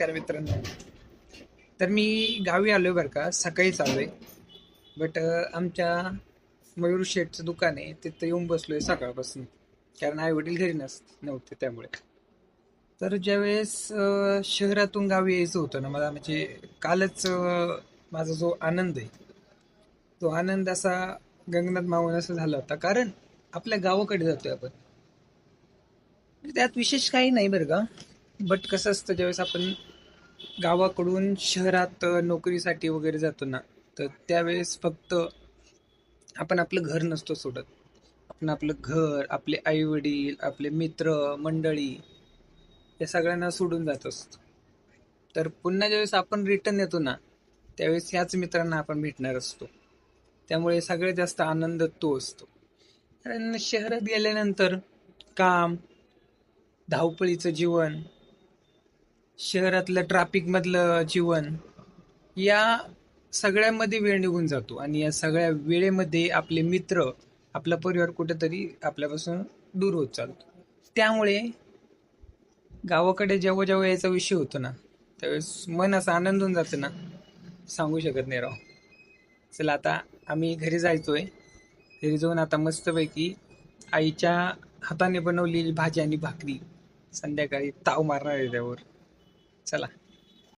नमस्कार मित्रांनो. तर मी गावी आलोय बरं का सकाळीच आलोय. बट आमच्या मयूर शेटचं दुकान आहे तिथं येऊन बसलोय सकाळपासून. कारण आई वडील घरी नस नव्हते त्यामुळे. तर ज्यावेळेस शहरातून गावी यायचं होतं ना मला म्हणजे कालच माझा जो आनंद आहे तो आनंद असा गंगनाथ मावून असा झाला होता. कारण आपल्या गावाकडे जातोय आपण. म्हणजे त्यात विशेष काही नाही बरं का. बट कसं असतं ज्यावेळेस आपण गावाकडून शहरात नोकरीसाठी वगैरे जातो ना तर त्यावेळेस फक्त आपण आपलं घर नसतो सोडत. आपण आपलं घर आपले आई वडील आपले मित्र मंडळी या सगळ्यांना सोडून जात असतो. तर पुन्हा ज्यावेळेस आपण रिटर्न येतो ना त्यावेळेस ह्याच मित्रांना आपण भेटणार असतो. त्यामुळे सगळ्यात जास्त आनंद तो असतो. कारण शहरात गेल्यानंतर काम धावपळीचं जीवन शहरातलं ट्रॅफिकमधलं जीवन या सगळ्यामध्ये वेळ निघून जातो. आणि या सगळ्या वेळेमध्ये आपले मित्र आपला परिवार कुठेतरी आपल्यापासून दूर होत चालतो. त्यामुळे गावाकडे जेव्हा जेव्हा यायचा विषय होतो ना त्यावेळेस मन असं आनंद होऊन जातं ना. सांगू शकत नाही राव. चला आता आम्ही घरी जायचोय. घरी जाऊन आता मस्तपैकी आईच्या हाताने बनवलेली भाजी आणि भाकरी संध्याकाळी ताव मारणार आहे त्यावर. Sei lá.